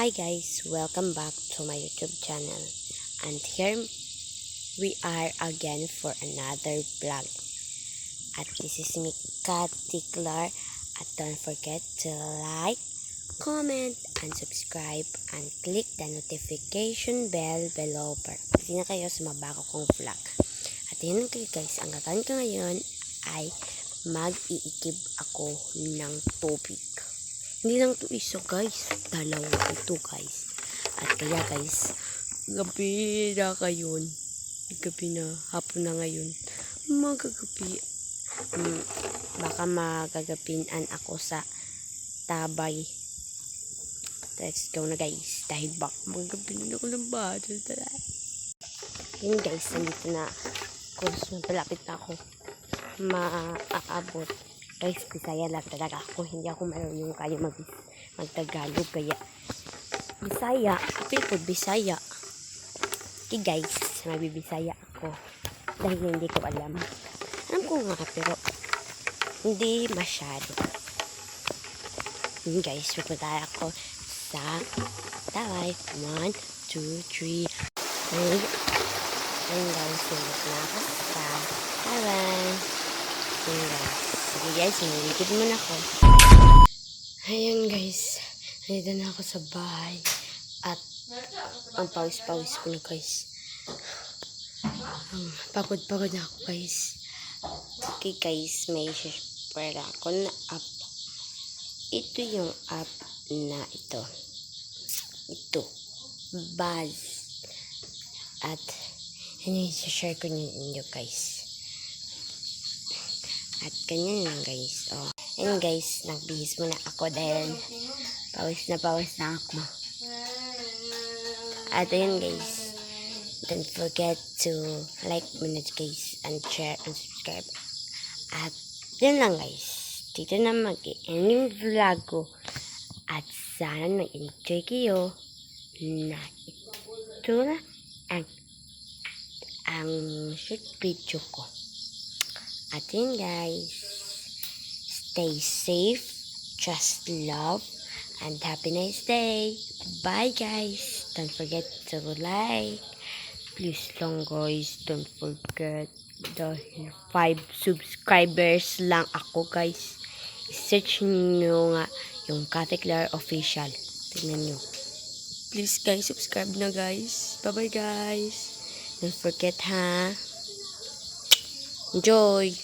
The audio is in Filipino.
Hi guys, welcome back to my YouTube channel. And here we are again for another vlog. At this is me, Cathy Clar. At don't forget to like, comment, and subscribe and click the notification bell below para pati na kayo sa mabago kong vlog. At yun kayo guys, ang gagawin ko ngayon ay mag-iikib ako ng tubig. Hindi lang to isa guys. Dalawa ito guys. At kaya guys, gabi na ngayon. Gabi na, hapon na ngayon. Magagabi. Hmm, baka magagapinan ako sa tabay. Let's go na guys. Dahil baka magagabi na ako ng bata. Yun guys, nandito na. Kurs, malapit na ako. Maaabot guys, Bisaya lang talaga ako. Hindi ako marunong kaya mag magtagalog kaya Bisaya, people Bisaya. Okay guys, mabibisaya ako. Dahil hindi ko alam. Alam ko nga pero hindi masyado. Yun guys, pupunta ako sa taway. One, two, three. Ayun. Ayun guys, nandito na ako sa taway. Guys. Nililipid muna ako. Ayan guys, nandito na ako sa bahay. At ang pawis-pawis ko na guys. Um, pagod-pagod na ako guys. Okay guys, may share ako na app. Ito yung app na ito. Ito. Buzz. At yun yung share ko ninyo guys. At ganyan lang guys. Oh. Ayun guys, nagbihis muna ako dahil pawis na pawis na ako. At ayun guys, don't forget to like muna guys and share and subscribe. At yun lang guys. Dito na mag-end yung vlog ko. At sana nag-enjoy kayo na ito na ang ang short video ko. At yun guys, stay safe, just love, and happy nice day. Bye guys. Don't forget to like. Please lang guys, don't forget. Dahil 5 subscribers lang ako guys. Search nyo nga yung Catheclar Official. Tingnan nyo. Please guys, subscribe na guys. Bye bye guys. Don't forget ha. Enjoy!